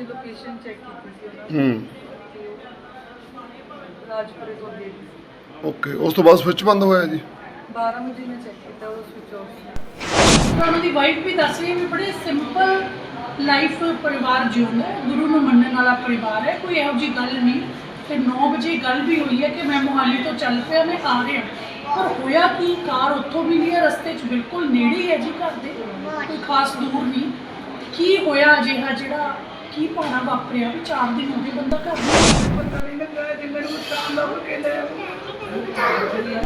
ਵਜੇ location check ਕੀਤੀ ਸੀ ਉਹਨਾਂ ਨੇ। ਹੂੰ। ਤੇ ਉਹ ਰਾਜਪੁਰੇ ਤੋਂ ਗਏ ਸੀ। ਓਕੇ ਉਸ ਤੋਂ ਬਾਅਦ ਸਵਿਚ ਬੰਦ ਹੋਇਆ ਜੀ? 12 ਵਜੇ ਮੈਂ ਚੈੱਕ ਕੀਤਾ ਉਹ ਸਵਿਚ ਆਫ ਸੀ। ਉਹਨਾਂ ਦੀ ਵਾਈਫ ਵੀ ਦੱਸ ਰਹੀ ਹੈ ਵੀ ਬੜੇ ਸਿੰਪਲ ਲਾਈਫ ਪਰਿਵਾਰ ਜਿਉਂਦਾ ਹੈ। ਗੁਰੂ ਨੂੰ ਮੰਨਣ ਵਾਲਾ ਪਰਿਵਾਰ ਹੈ ਕੋਈ ਇਹੋ ਜਿਹੀ ਗੱਲ ਨਹੀਂ। ਤੇ 9 ਵਜੇ ਗੱਲ ਵੀ ਹੋਈ ਹੈ ਕਿ ਮੈਂ ਮੋਹਾਲੀ ਤੋਂ ਚੱਲ ਪਿਆ ਮੈਂ ਆ ਰਿਹਾ। ਪਰ ਹੋਇਆ ਕੀ? ਕਾਰ ਉੱਥੋਂ ਵੀ ਨਹੀਂ ਹੈ ਰਸਤੇ 'ਚ ਬਿਲਕੁਲ ਨੇੜੇ ਹੀ ਹੈ ਜੀ ਘਰ ਦੇ। ਕੋਈ ਖਾਸ ਦੂਰ ਨਹੀਂ। ਕੀ ਹੋਇਆ ਅਜਿਹਾ ਜਿਹੜਾ ਕੀ ਪਾਣਾ ਵਾਪਰਿਆ? ਵੀ 4 ਦਿਨ ਹੋ ਗਏ ਬੰਦਾ ਘਰ ਨਹੀਂ ਪਤਾ ਨਹੀਂ ਲੱਗਾ ਜੇ ਮੈਨੂੰ ਤਾਂ ਲੱਭ ਕੇ ਲੈ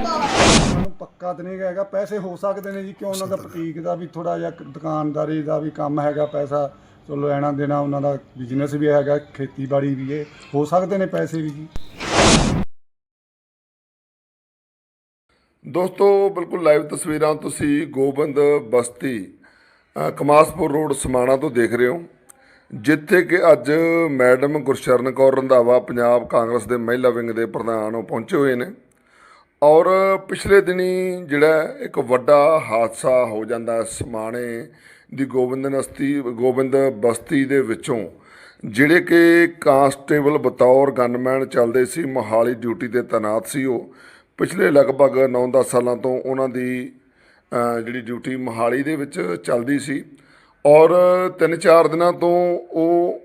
ਸਾਨੂੰ ਪੱਕਾ ਤਾਂ ਨਹੀਂ ਹੈਗਾ। ਪੈਸੇ ਹੋ ਸਕਦੇ ਨੇ ਜੀ। ਕਿਉਂ ਉਹਨਾਂ ਦਾ ਬੁਟੀਕ ਦਾ ਵੀ ਥੋੜਾ ਜਿਹਾ ਦੁਕਾਨਦਾਰੀ ਦਾ ਵੀ ਕੰਮ ਹੈਗਾ ਪੈਸਾ। ਚਲੋ ਲੈਣਾ ਦੇਣਾ ਉਹਨਾਂ ਦਾ ਬਿਜ਼ਨਸ ਵੀ ਹੈਗਾ ਖੇਤੀਬਾੜੀ ਵੀ ਹੈ। ਹੋ ਸਕਦੇ ਨੇ ਪੈਸੇ ਵੀ ਜੀ। ਦੋਸਤੋ ਬਿਲਕੁਲ ਲਾਈਵ ਤਸਵੀਰਾਂ ਤੁਸੀਂ ਗੋਬਿੰਦ ਬਸਤੀ ਅ, ਕਮਾਸਪੁਰ ਰੋਡ ਸਮਾਣਾ ਤੋਂ ਦੇਖ ਰਹੇ ਹੋ। ਜਿੱਥੇ ਕਿ ਅੱਜ ਮੈਡਮ ਗੁਰਸ਼ਰਨ ਕੌਰ ਰੰਧਾਵਾ ਪੰਜਾਬ ਕਾਂਗਰਸ ਦੇ ਮਹਿਲਾ ਵਿੰਗ ਦੇ ਪ੍ਰਧਾਨ ਉਹ ਪਹੁੰਚੇ ਹੋਏ ਨੇ। ਔਰ ਪਿਛਲੇ ਦਿਨੀ ਜਿਹੜਾ ਇੱਕ ਵੱਡਾ ਹਾਦਸਾ ਹੋ ਜਾਂਦਾ ਸਮਾਣੇ ਦੀ ਗੋਬਿੰਦ ਨਸਤੀ, ਗੋਬਿੰਦ ਬਸਤੀ ਦੇ ਵਿੱਚੋਂ, ਜਿਹੜੇ ਕਿ ਕਾਂਸਟੇਬਲ ਬਤੌਰ ਗਨਮੈਨ ਚੱਲਦੇ ਸੀ, ਮੋਹਾਲੀ ਡਿਊਟੀ ਤੇ ਤੈਨਾਤ ਸੀ ਉਹ। ਪਿਛਲੇ ਲਗਭਗ 9-10 ਸਾਲਾਂ ਤੋਂ ਉਹਨਾਂ ਦੀ ਜਿਹੜੀ ਡਿਊਟੀ ਮੋਹਾਲੀ ਦੇ ਵਿੱਚ ਚੱਲਦੀ ਸੀ। ਔਰ 3-4 ਦਿਨਾਂ ਤੋਂ ਉਹ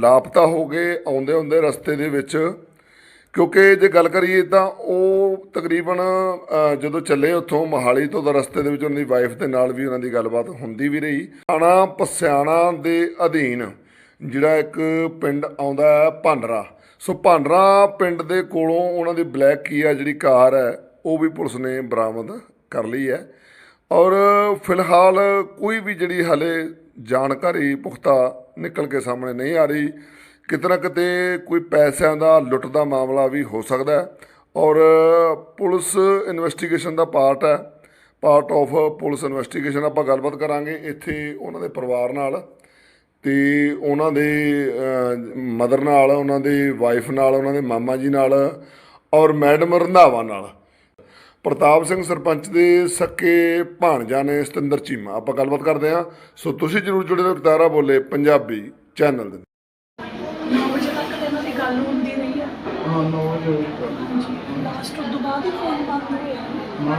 ਲਾਪਤਾ ਹੋ ਗਏ ਆਉਂਦੇ ਆਉਂਦੇ ਰਸਤੇ ਦੇ ਵਿੱਚ। ਕਿਉਂਕਿ ਜੇ ਗੱਲ ਕਰੀਏ ਤਾਂ ਉਹ ਤਕਰੀਬਨ ਜਦੋਂ ਚੱਲੇ ਉੱਥੋਂ ਮੋਹਾਲੀ ਤੋਂ ਦਾ ਰਸਤੇ ਦੇ ਵਿੱਚ ਉਹਨਾਂ ਦੀ ਵਾਈਫ ਦੇ ਨਾਲ ਵੀ ਉਹਨਾਂ ਦੀ ਗੱਲਬਾਤ ਹੁੰਦੀ ਵੀ ਰਹੀ। ਆਣਾ ਪਸਿਆਣਾ ਦੇ ਅਧੀਨ ਜਿਹੜਾ ਇੱਕ ਪਿੰਡ ਆਉਂਦਾ ਹੈ ਭਾਂਡਰਾ। ਸੋ ਭਾਂਡਰਾ ਪਿੰਡ ਦੇ ਕੋਲੋਂ ਉਹਨਾਂ ਦੀ ਬਲੈਕ ਕੀ ਆ ਜਿਹੜੀ ਕਾਰ ਹੈ, ਉਹ ਵੀ ਪੁਲਿਸ ਨੇ ਬਰਾਮਦ ਕਰ ਲਈ ਹੈ। ਔਰ ਫਿਲਹਾਲ ਕੋਈ ਵੀ ਜਿਹੜੀ ਹਲੇ ਜਾਣਕਾਰੀ ਪੁਖਤਾ ਨਿਕਲ ਕੇ ਸਾਹਮਣੇ ਨਹੀਂ ਆ ਰਹੀ। ਕਿਤੇ ਨਾ ਕਿਤੇ ਕੋਈ ਪੈਸਿਆਂ ਦਾ ਲੁੱਟ ਦਾ ਮਾਮਲਾ ਵੀ ਹੋ ਸਕਦਾ ਹੈ ਔਰ ਪੁਲਿਸ ਇਨਵੈਸਟੀਗੇਸ਼ਨ ਦਾ ਪਾਰਟ ਹੈ। ਪਾਰਟ ਆਫ ਪੁਲਿਸ ਇਨਵੈਸਟੀਗੇਸ਼ਨ ਆਪਾਂ ਗੱਲਬਾਤ ਕਰਾਂਗੇ ਇੱਥੇ ਉਹਨਾਂ ਦੇ ਪਰਿਵਾਰ ਨਾਲ ਤੇ ਉਹਨਾਂ ਦੇ ਮਦਰ ਨਾਲ, ਉਹਨਾਂ ਦੇ ਵਾਈਫ ਨਾਲ, ਉਹਨਾਂ ਦੇ ਮਾਮਾ ਜੀ ਨਾਲ ਔਰ ਮੈਡਮ ਰੰਧਾਵਾ ਨਾਲ। ਪ੍ਰਤਾਪ ਸਿੰਘ ਸਰਪੰਚ ਦੇ ਸੱਕੇ ਭਾਣਜਾ ਨੇ ਸਤਿੰਦਰ ਚੀਮਾ। ਆਪਾਂ ਗੱਲਬਾਤ ਕਰਦੇ ਹਾਂ। ਸੋ ਤੁਸੀਂ ਜਰੂਰ ਜੁੜੇ ਰਹੋ ਤਾਰਾ ਬੋਲੇ ਪੰਜਾਬੀ ਚੈਨਲ ਦੇ 9 ਵਜੇ ਤੱਕ ਤਾਂ ਇਹਨਾਂ ਦੀ ਗੱਲ ਹੁੰਦੀ ਰਹੀ ਹੈ ਹਾਂ ਨੌ ਵਜੇ ਹਾਂਜੀ। ਲਾਸਟ ਤੋਂ ਬਾਅਦ ਹੀ ਫੋਨ ਬੰਦ ਹੋਇਆ ਹਾਂ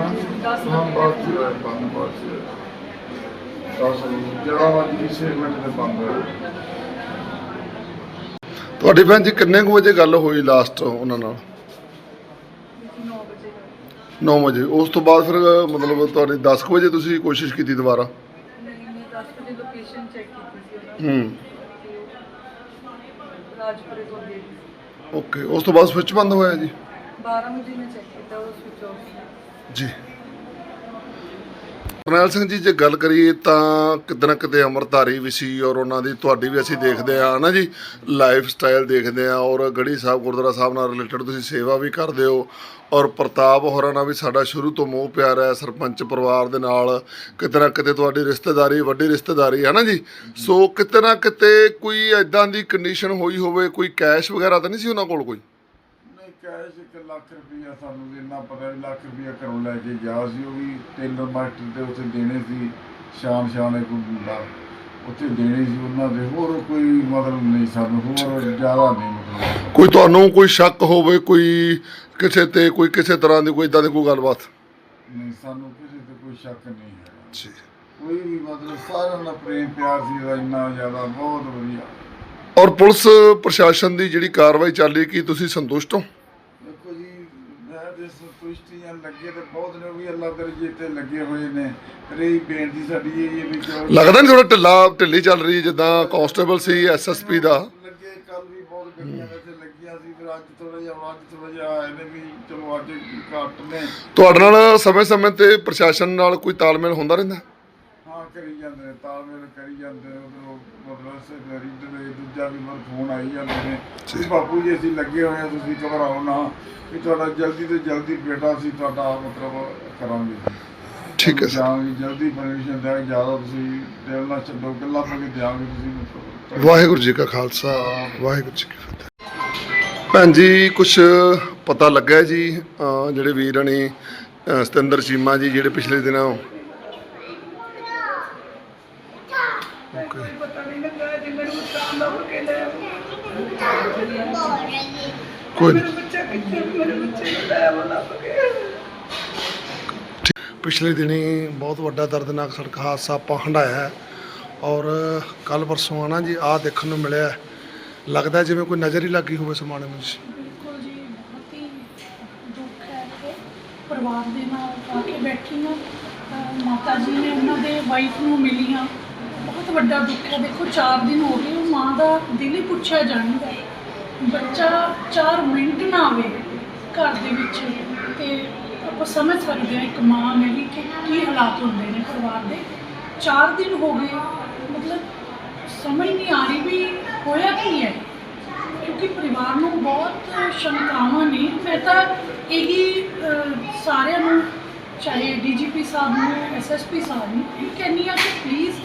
ਹਾਂ ਬਾਤ ਸੀ ਹੋਇਆ ਬੰਦ ਬਾਤ ਸੀ ਹੋਇਆ। ਦਸ ਜਿਹੜਾ ਵੱਜ ਗਈ ਛੇ ਮਿੰਟ ਦੇ ਬੰਦ ਹੋਇਆ। ਤੁਹਾਡੀ ਭੈਣ ਜੀ ਕਿੰਨੇ ਕੁ ਵਜੇ ਗੱਲ ਹੋਈ ਲਾਸਟ ਉਹਨਾਂ ਨਾਲ? 9 ਵਜੇ 9 ਵਜੇ। ਉਸ ਤੋਂ ਬਾਅਦ ਫਿਰ ਮਤਲਬ ਤੁਹਾਡੀ 10 ਕੁ ਵਜੇ ਤੁਸੀਂ ਕੋਸ਼ਿਸ਼ ਕੀਤੀ ਦੁਬਾਰਾ? ਨਹੀਂ ਮੈਂ 10 ਵਜੇ ਲੋਕੇਸ਼ਨ ਚੈੱਕ ਕੀਤੀ ਸੀ ਉਹਨਾਂ ਨੇ ਹੂੰ। ਤੇ ਉਹ ਰਾਜਪੁਰੇ ਤੋਂ ਗਏ ਸੀ। ਓਕੇ ਉਸ ਤੋਂ ਬਾਅਦ ਸਵਿਚ ਬੰਦ ਹੋਇਆ ਜੀ? 12 ਵਜੇ ਮੈਂ ਚੈੱਕ ਕੀਤਾ ਉਹ ਸਵਿਚ ਆਫ ਸੀ। ਜੀ। ਕਰਨੈਲ ਸਿੰਘ ਜੀ, ਜੇ ਗੱਲ ਕਰੀਏ ਤਾਂ ਕਿਤੇ ਨਾ ਕਿਤੇ ਅਮਰਧਾਰੀ ਵੀ ਸੀ ਔਰ ਉਹਨਾਂ ਦੀ ਤੁਹਾਡੀ ਵੀ ਅਸੀਂ ਦੇਖਦੇ ਆ ਨਾ ਜੀ? ਲਾਈਫ ਸਟਾਈਲ ਦੇਖਦੇ ਆ ਔਰ ਗੜੀ ਸਾਹਿਬ, ਗੁਰਦੁਆਰਾ ਸਾਹਿਬ ਨਾਲ ਰਿਲੇਟਡ ਤੁਸੀਂ ਸੇਵਾ ਵੀ ਕਰਦੇ ਹੋ ਔਰ ਪ੍ਰਤਾਪ ਹੋਰਾਂ ਨਾਲ ਵੀ ਸਾਡਾ ਸ਼ੁਰੂ ਤੋਂ ਮੋਹ ਪਿਆਰ ਹੈ, ਸਰਪੰਚ ਪਰਿਵਾਰ ਦੇ ਨਾਲ ਕਿਤੇ ਨਾ ਕਿਤੇ ਤੁਹਾਡੀ ਰਿਸ਼ਤੇਦਾਰੀ, ਵੱਡੀ ਰਿਸ਼ਤੇਦਾਰੀ ਹੈ ਨਾ ਜੀ? ਸੋ ਕਿਤੇ ਨਾ ਕਿਤੇ ਕੋਈ ਐਦਾਂ ਦੀ ਕੰਡੀਸ਼ਨ ਹੋਈ ਹੋਵੇ, ਕੋਈ ਕੈਸ਼ ਵਗੈਰਾ ਤਾਂ ਨਹੀਂ ਸੀ ਉਹਨਾਂ ਕੋਲ ਕੋਈ? ਨਹੀਂ ਕੈਸ਼ 1 ਲੱਖ ਰੁਪਈਆ ਸਾਨੂੰ ਇੰਨਾ ਪਤਾ ਨਹੀਂ ਲੱਖ ਰੁਪਈਆ ਘਰੋਂ ਲੈ ਕੇ ਗਿਆ ਸੀ ਉਹ ਵੀ ਟੇਲਰ ਮਾਸਟਰ ਦੇ ਉੱਥੇ ਦੇਣੇ ਸੀ ਸ਼ਾਨ ਸ਼ਾਨ ਇੱਕ ਮੁੰਡਾ ਉੱਥੇ ਦੇਣੇ ਸੀ ਉਹਨਾਂ ਦੇ ਹੋਰ ਕੋਈ ਮਤਲਬ ਨਹੀਂ ਸਾਨੂੰ ਹੋਰ ਜ਼ਿਆਦਾ ਨਹੀਂ ਮਤਲਬ। ਕੋਈ ਤੁਹਾਨੂੰ ਕੋਈ ਸ਼ੱਕ ਹੋਵੇ ਕੋਈ ਕਿਸੇ ਤੇ ਕੋਈ ਕਿਸੇ ਤਰ੍ਹਾਂ ਦੀ ਕੋਈ ਇਦਾਂ ਦੀ ਕੋਈ ਗੱਲਬਾਤ? ਨਹੀਂ ਸਾਨੂੰ ਕਿਸੇ ਤੇ ਕੋਈ ਸ਼ੱਕ ਨਹੀਂ ਹੈ। ਜੀ। ਕੋਈ ਵੀ ਮਤਲਬ ਸਾਰਿਆਂ ਨਾਲ ਪ੍ਰੇਮ ਪਿਆਰ ਸੀ ਇਹਦਾ ਇੰਨਾ ਜ਼ਿਆਦਾ ਬਹੁਤ ਵਧੀਆ। ਔਰ ਪੁਲਿਸ ਪ੍ਰਸ਼ਾਸਨ ਦੀ ਜਿਹੜੀ ਕਾਰਵਾਈ ਚੱਲ ਰਹੀ ਕੀ ਤੁਸੀਂ ਸੰਤੁਸ਼ਟ ਹੋ? ਸੰਤੁਸ਼ਟੀਆਂ ਲੱਗੇ ਤੇ ਬਹੁਤ ਨੇ ਉਹ ਵੀ ਅੱਲਾ ਦਰਜੇ ਤੇ ਲੱਗੇ ਹੋਏ ਨੇ। ਰਹੀ ਬੇਨਤੀ ਸਾਡੀ ਇਹ ਹੈ ਵੀ ਲੱਗਦਾ ਨਹੀਂ ਥੋੜਾ ਢਿੱਲਾ ਢਿੱਲੀ ਚੱਲ ਰਹੀ ਜਿੱਦਾਂ ਕਾਂਸਟੇਬਲ ਸੀ ਐਸਐਸਪੀ ਦਾ। ਲੱਗੇ ਕੱਲ ਵੀ ਬਹੁਤ ਗੱਡੀਆਂ ਇੱਥੇ ਲੱਗੀਆਂ ਸੀ ਫਿਰ ਅੱਜ ਥੋੜਾ ਜਿਹਾ ਹੁਣ ਅੱਜ ਥੋੜਾ ਜਿਹਾ ਆਏ ਨੇ ਵੀ ਚਲੋ ਅੱਜ ਘੱਟ ਨੇ। ਤੁਹਾਡੇ ਨਾਲ ਸਮੇਂ-ਸਮੇਂ ਤੇ ਪ੍ਰਸ਼ਾਸਨ ਨਾਲ ਕੋਈ ਤਾਲਮੇਲ ਹੁੰਦਾ ਰਹਿੰਦਾ? ਕਰੀ ਜਾਂਦੇ ਨੇ ਤਾਲਮੇਲ ਕਰੀ ਜਾਂਦੇ ਨੇ ਉਧਰੋਂ ਮਤਲਬ ਸੇ ਰੀਡਰ ਦੇ ਦੂਜਾ ਵੀ ਮਰ ਫੋਨ ਆਈ ਜਾਂਦੇ ਨੇ। ਵੀ ਬਾਪੂ ਜੀ ਅਸੀਂ ਲੱਗੇ ਹੋਏ ਆ ਤੁਸੀਂ ਘਬਰਾਓ ਨਾ ਵੀ ਤੁਹਾਡਾ ਜਲਦੀ ਤੋਂ ਜਲਦੀ ਬੇਟਾ ਅਸੀਂ ਤੁਹਾਡਾ ਮਤਲਬ ਕਰਾਂਗੇ। ਠੀਕ ਹੈ ਸਰ। ਜਾਵਾਂਗੇ ਜਲਦੀ ਪਰਮਿਸ਼ਨ ਦਿਆਂਗੇ ਜ਼ਿਆਦਾ ਤੁਸੀਂ ਦਿਲ ਨਾਲ ਛੱਡੋ ਗੱਲਾਂ ਪਾ ਕੇ ਦਿਆਂਗੇ ਤੁਸੀਂ ਮਤਲਬ ਵਾਹਿਗੁਰੂ ਜੀ ਕਾ ਖਾਲਸਾ ਵਾਹਿਗੁਰੂ ਜੀ ਕੀ ਫਤਿਹ। ਭੈਣ ਜੀ ਕੁਝ ਪਤਾ ਲੱਗਾ ਜੀ ਜਿਹੜੇ ਵੀਰ ਨੇ ਸਤਿੰਦਰ ਚੀਮਾ ਜੀ ਜਿਹੜੇ ਪਿਛਲੇ ਦਿਨਾਂ ਕੋਈ ਪਤਾ ਨਹੀਂ ਲੱਗਾ ਜੇ ਮੈਨੂੰ ਤਾਂ ਲੱਭ ਕੇ ਲੈ ਆਓ ਕੋਈ ਮੇਰਾ ਬੱਚਾ ਕਿੱਥੇ ਮੇਰੇ ਬੱਚੇ ਨੂੰ ਲੈ ਆਓ ਲੱਭ ਪਿਛਲੇ ਦਿਨੀ ਬਹੁਤ ਵੱਡਾ ਦਰਦਨਾਕ ਸੜਕ ਹਾਦਸਾ ਆਪਾਂ ਹੰਡਾਇਆ ਹੈ ਔਰ ਕੱਲ ਪਰਸੋਂ ਆਣਾ ਜੀ ਆ ਦੇਖਣ ਨੂੰ ਮਿਲਿਆ। ਲੱਗਦਾ ਜਿਵੇਂ ਕੋਈ ਨਜ਼ਰ ਹੀ ਲੱਗੀ ਹੋਵੇ ਸਮਾਣੇ ਵਿੱਚ। ਬਿਲਕੁਲ ਜੀ ਬਹੁਤ ਹੀ ਦੁੱਖ ਹੈ ਕਿ ਪਰਿਵਾਰ ਦੇ ਨਾਲ ਆ ਕੇ ਬੈਠੀ ਹਾਂ। ਮਾਤਾ ਜੀ ਨੇ ਉਹਨਾਂ ਦੇ ਵਾਈਫ ਨੂੰ ਮਿਲੀਆਂ। ਬਹੁਤ ਵੱਡਾ ਦੁੱਖ ਹੈ। ਦੇਖੋ 4 ਦਿਨ ਹੋ ਗਏ, ਉਹ ਮਾਂ ਦਾ ਦਿਲ ਹੀ ਪੁੱਛਿਆ ਜਾਂਦਾ ਬੱਚਾ 4 ਮਿੰਟ ਨਾ ਆਵੇ ਘਰ ਦੇ ਵਿੱਚ, ਤੇ ਆਪਾਂ ਸਮਝ ਸਕਦੇ ਹਾਂ ਇੱਕ ਮਾਂ ਨੇ ਵੀ ਕਿ ਕੀ ਹਾਲਾਤ ਹੁੰਦੇ ਨੇ ਪਰਿਵਾਰ ਦੇ। 4 ਦਿਨ ਹੋ ਗਏ, ਮਤਲਬ ਸਮਝ ਨਹੀਂ ਆ ਰਹੀ ਵੀ ਹੋਇਆ ਕੀ ਹੈ। ਕਿਉਂਕਿ ਪਰਿਵਾਰ ਨੂੰ ਬਹੁਤ ਸ਼ੰਕਾਵਾਂ ਨੇ। ਮੈਂ ਤਾਂ ਇਹੀ ਸਾਰਿਆਂ ਨੂੰ, ਚਾਹੇ ਡੀਜੀਪੀ ਸਾਹਿਬ ਨੂੰ ਐਸਐਸਪੀ ਸਾਹਿਬ ਨੂੰ, ਇਹ ਕਹਿੰਦੀ ਆ ਕਿ ਪਲੀਜ਼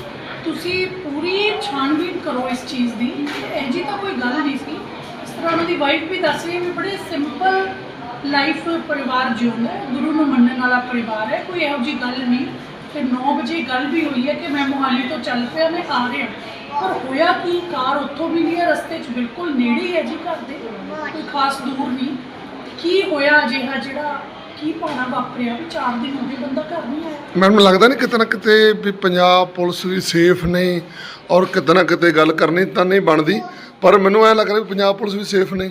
ਤੁਸੀਂ ਪੂਰੀ ਛਾਣਬੀਨ ਕਰੋ ਇਸ ਚੀਜ਼ ਦੀ। ਇਹ ਜੀ ਤਾਂ ਕੋਈ ਗੱਲ ਨਹੀਂ ਸੀ। ਇਸ ਤਰ੍ਹਾਂ ਉਹਨਾਂ ਦੀ ਵਾਈਫ ਵੀ ਦੱਸ ਰਹੀ ਵੀ ਬੜੇ ਸਿੰਪਲ ਲਾਈਫ ਪਰਿਵਾਰ ਜਿਉਂਦਾ ਗੁਰੂ ਨੂੰ ਮੰਨਣ ਵਾਲਾ ਪਰਿਵਾਰ ਹੈ। ਕੋਈ ਇਹੋ ਜੀ ਗੱਲ ਨਹੀਂ। ਤੇ 9 ਵਜੇ ਗੱਲ ਵੀ ਹੋਈ ਹੈ ਕਿ ਮੈਂ ਮੋਹਾਲੀ ਤੋਂ ਚੱਲ ਪਿਆ, ਮੈਂ ਆ ਰਿਹਾ। ਪਰ ਹੋਇਆ ਕੀ? ਕਾਰ ਉੱਥੋਂ ਵੀ ਨਹੀਂ ਹੈ। ਰਸਤੇ 'ਚ ਬਿਲਕੁਲ ਨੇੜੇ ਹੀ ਹੈ ਜੀ ਘਰ ਦੇ। ਕੋਈ ਖਾਸ ਦੂਰ ਨਹੀਂ। ਕੀ ਹੋਇਆ ਅਜਿਹਾ ਜਿਹੜਾ ਕੀ ਪਾਣਾ ਵਾਪਰਿਆ? ਵੀ 4 ਦਿਨ ਹੋ ਗਏ ਬੰਦਾ ਘਰ ਨਹੀਂ ਆਇਆ। ਮੈਨੂੰ ਲੱਗਦਾ ਨਹੀਂ ਕਿਤੇ ਨਾ ਕਿਤੇ ਵੀ ਪੰਜਾਬ ਪੁਲਿਸ ਵੀ ਸੇਫ ਨਹੀਂ ਔਰ ਕਿਤੇ ਨਾ ਕਿਤੇ ਗੱਲ ਕਰਨੀ ਤਾਂ ਨਹੀਂ ਬਣਦੀ ਪਰ ਮੈਨੂੰ ਐ ਲੱਗ ਰਿਹਾ ਵੀ ਪੰਜਾਬ ਪੁਲਿਸ ਵੀ ਸੇਫ ਨਹੀਂ।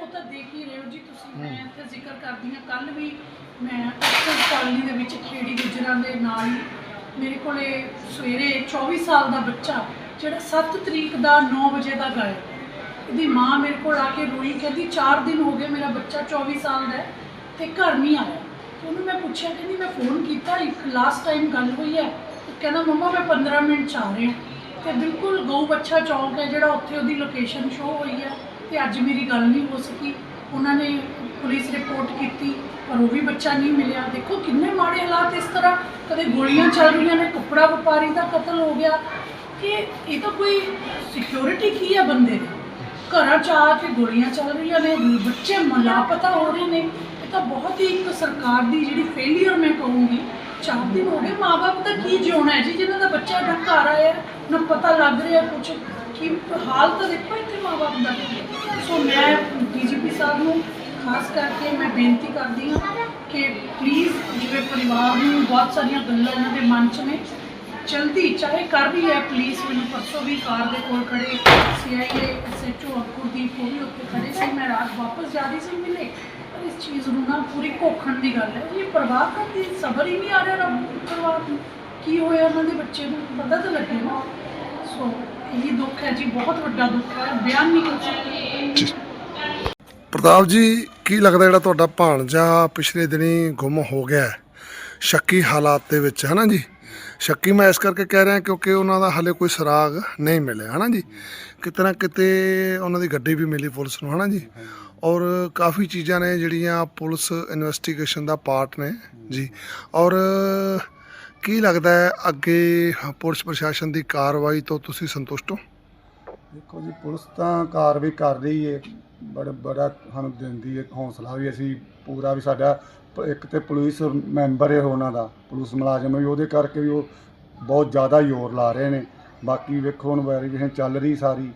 ਉਹ ਤਾਂ ਦੇਖ ਹੀ ਰਹੇ ਹੋ ਜੀ ਤੁਸੀਂ। ਮੈਂ ਇੱਥੇ ਜ਼ਿਕਰ ਕਰਦੀ ਹਾਂ। ਕੱਲ ਵੀ ਮੈਂ ਅਕਸਰ ਕਾਲਨੀ ਦੇ ਵਿੱਚ ਖੇੜੀ ਗੁਜਰਾਂ ਦੇ ਨਾਲ ਹੀ ਮੇਰੇ ਕੋਲੇ ਸਵੇਰੇ 24 ਸਾਲ ਦਾ ਬੱਚਾ ਜਿਹੜਾ 7 ਤਰੀਕ ਦਾ 9 ਵਜੇ ਦਾ ਗਾਇਬ ਇਹਦੀ ਮਾਂ ਮੇਰੇ ਕੋਲ ਆ ਕੇ ਰੋਈ ਕਹਿੰਦੀ 4 ਦਿਨ ਹੋ ਗਏ ਮੇਰਾ ਬੱਚਾ 24 ਸਾਲ ਦਾ ਹੈ। ਤੇ ਘਰ ਨਹੀਂ ਆਇਆ। ਉਹਨੂੰ ਮੈਂ ਪੁੱਛਿਆ, ਕਹਿੰਦੀ ਮੈਂ ਫੋਨ ਕੀਤਾ, ਇੱਕ ਲਾਸਟ ਟਾਈਮ ਗੱਲ ਹੋਈ ਹੈ। ਕਹਿੰਦਾ, ਮੰਮਾ, ਮੈਂ 15 ਮਿੰਟ ਚ ਆ ਰਿਹਾ ਤੇ ਬਿਲਕੁਲ ਗਊ ਬੱਚਾ ਚੌਂਕ ਹੈ ਜਿਹੜਾ ਉੱਥੇ ਉਹਦੀ ਲੋਕੇਸ਼ਨ ਸ਼ੋ ਹੋਈ ਹੈ। ਤੇ ਅੱਜ ਮੇਰੀ ਗੱਲ ਨਹੀਂ ਹੋ ਸਕੀ। ਉਹਨਾਂ ਨੇ ਪੁਲਿਸ ਰਿਪੋਰਟ ਕੀਤੀ, ਪਰ ਉਹ ਵੀ ਬੱਚਾ ਨਹੀਂ ਮਿਲਿਆ। ਦੇਖੋ ਕਿੰਨੇ ਮਾੜੇ ਹਾਲਾਤ ਇਸ ਤਰ੍ਹਾਂ। ਕਦੇ ਗੋਲੀਆਂ ਚੱਲ ਰਹੀਆਂ ਨੇ ਕੱਪੜਾ ਵਪਾਰੀ ਦਾ ਕਤਲ ਹੋ ਗਿਆ। ਕਿ ਇਹ ਤਾਂ ਕੋਈ ਸਿਕਿਉਰਿਟੀ ਕੀ ਹੈ ਬੰਦੇ ਦੀ? ਘਰਾਂ ਚ ਆ ਕੇ ਗੋਲੀਆਂ ਚੱਲ ਰਹੀਆਂ ਨੇ, ਬੱਚੇ ਲਾਪਤਾ ਹੋ ਰਹੇ ਨੇ। ਤਾਂ ਬਹੁਤ ਹੀ ਇੱਕ ਸਰਕਾਰ ਦੀ ਜਿਹੜੀ ਫੇਲਿਅਰ ਮੈਂ ਕਹੂੰਗੀ ਚਾਰ ਦਿਨ ਹੋ ਗਏ ਮਾਪੇ ਦਾ ਕੀ ਜਿਉਣਾ ਹੈ ਜੀ? ਜਿਹਨਾਂ ਦਾ ਬੱਚਾ ਨਾ ਘਰ ਆਇਆ, ਨਾ ਪਤਾ ਲੱਗ ਰਿਹਾ ਕੁਝ ਕੀ ਹਾਲ ਤਾਂ ਦੇਖੋ ਇੱਥੇ ਮਾਪੇ ਦਾ। ਸੋ ਮੈਂ ਡੀਜੀਪੀ ਸਾਹਿਬ ਨੂੰ ਖਾਸ ਕਰਕੇ ਮੈਂ ਬੇਨਤੀ ਕਰਦੀ ਹਾਂ ਕਿ ਪਲੀਜ਼ ਜਿਵੇਂ ਪਰਿਵਾਰ ਨੂੰ ਬਹੁਤ ਸਾਰੀਆਂ ਗੱਲਾਂ ਇਹਨਾਂ ਦੇ ਮਨ 'ਚ ਨੇ ਜਲਦੀ ਚਾਹੇ ਕਰ ਵੀ ਹੈ ਪੁਲਿਸ ਮੈਨੂੰ ਪਰਸੋਂ ਵੀ ਕਾਰ ਦੇ ਕੋਲ ਖੜੇ ਸੀਆਈਏ ਐਸਐਚਓ ਅੰਕੁਰਦੀਪ ਉਹ ਵੀ ਉੱਥੇ ਖੜੇ ਸੀ, ਮੈਂ ਰਾਤ ਵਾਪਸ ਜਾ ਰਹੀ ਸੀ ਮਿਲੇ। ਇਸ ਚੀਜ਼ ਨੂੰ ਨਾ ਪੂਰੀ ਕੋਖਣ ਦੀ ਗੱਲ ਹੈ। ਇਹ ਪਰਿਵਾਰ ਦਾ ਸਬਰ ਹੀ ਨਹੀਂ ਆ ਰਿਹਾ ਰੱਬ ਪਰਿਵਾਰ ਨੂੰ ਕੀ ਹੋਇਆ ਉਹਨਾਂ ਦੇ ਬੱਚੇ ਨੂੰ? ਪਤਾ ਤਾਂ ਲੱਗੇ ਨਾ। ਸੋ, ਇਹ ਦੁੱਖ ਹੈ ਜੀ, ਬਹੁਤ ਵੱਡਾ ਦੁੱਖ ਹੈ। ਬਿਆਨ ਨਹੀਂ ਕਰ ਸਕਦੇ। ਪ੍ਰਤਾਪ ਜੀ, ਕੀ ਲੱਗਦਾ ਜਿਹੜਾ ਤੁਹਾਡਾ ਭਾਣਜਾ ਪਿਛਲੇ ਦਿਨੀ ਗੁੰਮ ਹੋ ਗਿਆ ਸ਼ੱਕੀ ਹਾਲਾਤ ਦੇ ਵਿੱਚ, ਹੈ ਨਾ ਜੀ? ਸ਼ੱਕੀ ਮੈਂ ਇਸ ਕਰਕੇ ਕਹਿ ਰਿਹਾ ਕਿਉਂਕਿ ਉਹਨਾਂ ਦਾ ਹਲੇ ਕੋਈ ਸੁਰਾਗ ਨਹੀਂ ਮਿਲਿਆ ਹੈ ਨਾ ਜੀ? ਕਿਤੇ ਨਾ ਕਿਤੇ ਉਹਨਾਂ ਦੀ ਗੱਡੀ ਵੀ ਮਿਲੀ ਪੁਲਿਸ ਨੂੰ ਹੈ ਨਾ ਜੀ? ਔਰ ਕਾਫੀ ਚੀਜ਼ਾਂ ਨੇ ਜਿਹੜੀਆਂ ਪੁਲਿਸ ਇਨਵੈਸਟੀਗੇਸ਼ਨ ਦਾ ਪਾਰਟ ਨੇ, ਜੀ। ਔਰ ਕੀ ਲੱਗਦਾ ਹੈ ਅੱਗੇ ਪੁਲਿਸ ਪ੍ਰਸ਼ਾਸਨ ਦੀ ਕਾਰਵਾਈ ਤੋਂ ਤੁਸੀਂ ਸੰਤੁਸ਼ਟ ਹੋ? ਦੇਖੋ ਜੀ, ਪੁਲਿਸ ਤਾਂ ਕਾਰਵਾਈ ਕਰ ਰਹੀ ਹੈ ਬੜਾ ਬੜਾ ਸਾਨੂੰ ਦਿੰਦੀ ਹੈ ਹੌਸਲਾ ਵੀ ਅਸੀਂ, ਪੂਰਾ ਵੀ ਸਾਡਾ ਇੱਕ ਤੇ ਪੁਲਿਸ ਮੈਂਬਰ ਹੈ ਉਹਨਾਂ ਦਾ, ਪੁਲਿਸ ਮੁਲਾਜ਼ਮ ਵੀ, ਉਹਦੇ ਕਰਕੇ ਵੀ ਉਹ ਬਹੁਤ ਜ਼ਿਆਦਾ ਜ਼ੋਰ ਲਾ ਰਹੇ ਨੇ। ਬਾਕੀ ਵੇਖੋ ਹੁਣ ਵੈਰੀਫਿਕੇਸ਼ਨ ਚੱਲ ਰਹੀ ਸਾਰੀ।